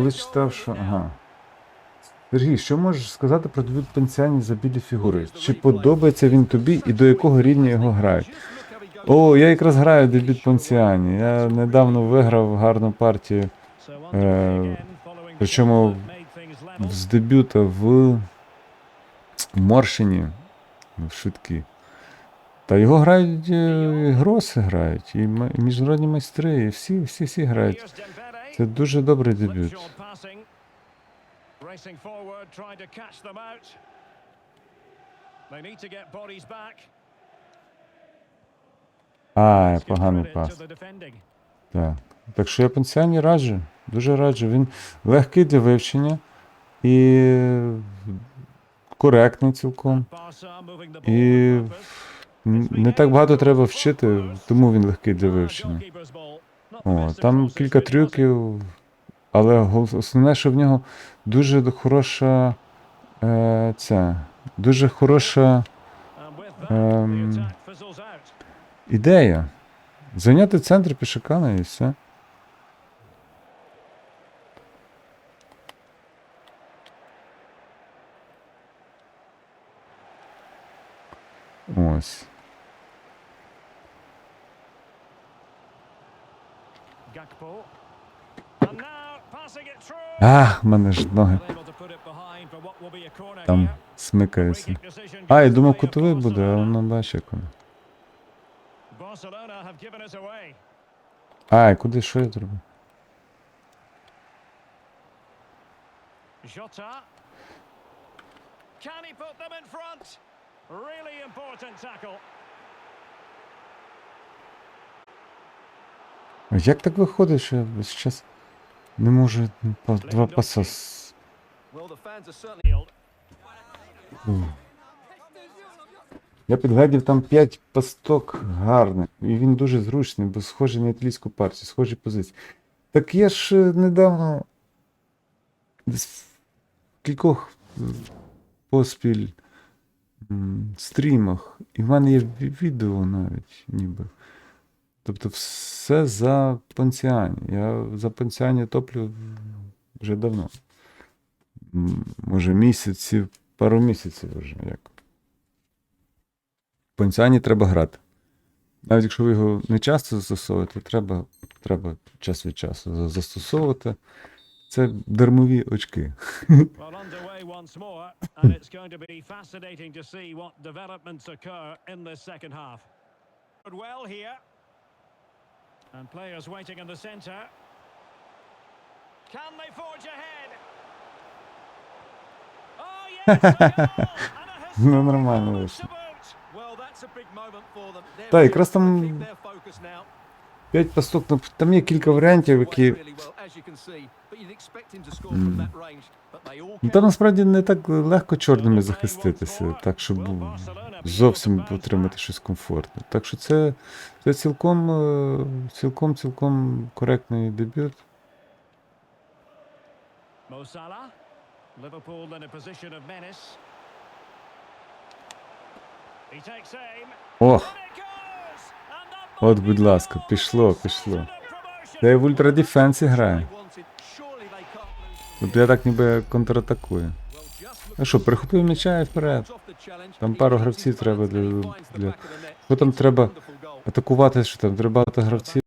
колись читав, що. Ага. Сергій, що можеш сказати про дебют Пенсіані за білі фігури? Чи подобається він тобі і до якого рівня його грають? О, я якраз граю дебют Пенсіані. Я недавно виграв гарну партію Е, причому з дебюта в Моршині в швидкі. Та його грають е, гроси грають, і і міжнародні майстри, і всі, всі, всі грають. Це дуже добрий дебют. А, поганий пас. Так. Так що я пенсіані раджу. Дуже раджу. Він легкий для вивчення і коректний цілком. І не так багато треба вчити, тому він легкий для вивчення. О, там кілька трюків, але основне, що в нього дуже хороша е, ця, дуже хороша out. ідея. Зайняти центр пішакана і все. Ось. Ах, мене ж ноги там decision А, я думав, кутовий буде, а воно us away. Ай, куди що я зробив? Jota. Can he put them in front? Really important tackle. Як так виходить, що я час не можу па- два паса. Я підглядів там 5 пасток гарних, і він дуже зручний, бо схожий на італійську партію, схожі позиції. Так я ж е, недавно кількох поспіль стрімах, і в мене є відео навіть ніби. Тобто все за Панціані. Я за Панціані топлю вже давно. Може, місяців, пару місяців вже як. В Панціані треба грати. Навіть якщо ви його не часто застосовуєте, треба, треба час від часу застосовувати. Це дармові очки. And players waiting in the centre. Can they forge ahead? Oh, yes! Ну, нормально historic вийшло. to boot. Та, якраз там 5 пасток, ну, там є кілька варіантів, які. Ну, там насправді не так легко чорними захиститися, так, щоб ну, зовсім отримати щось комфортне. Так що це, це цілком, е, цілком, цілком коректний дебют. That от, будь ласка, пішло, пішло. я в ультрадефенсі граю. От я так ніби контратакую. А що, перехопив м'яча і вперед. Там пару гравців треба для. для... Що там треба Атакувати, що там, треба гравців.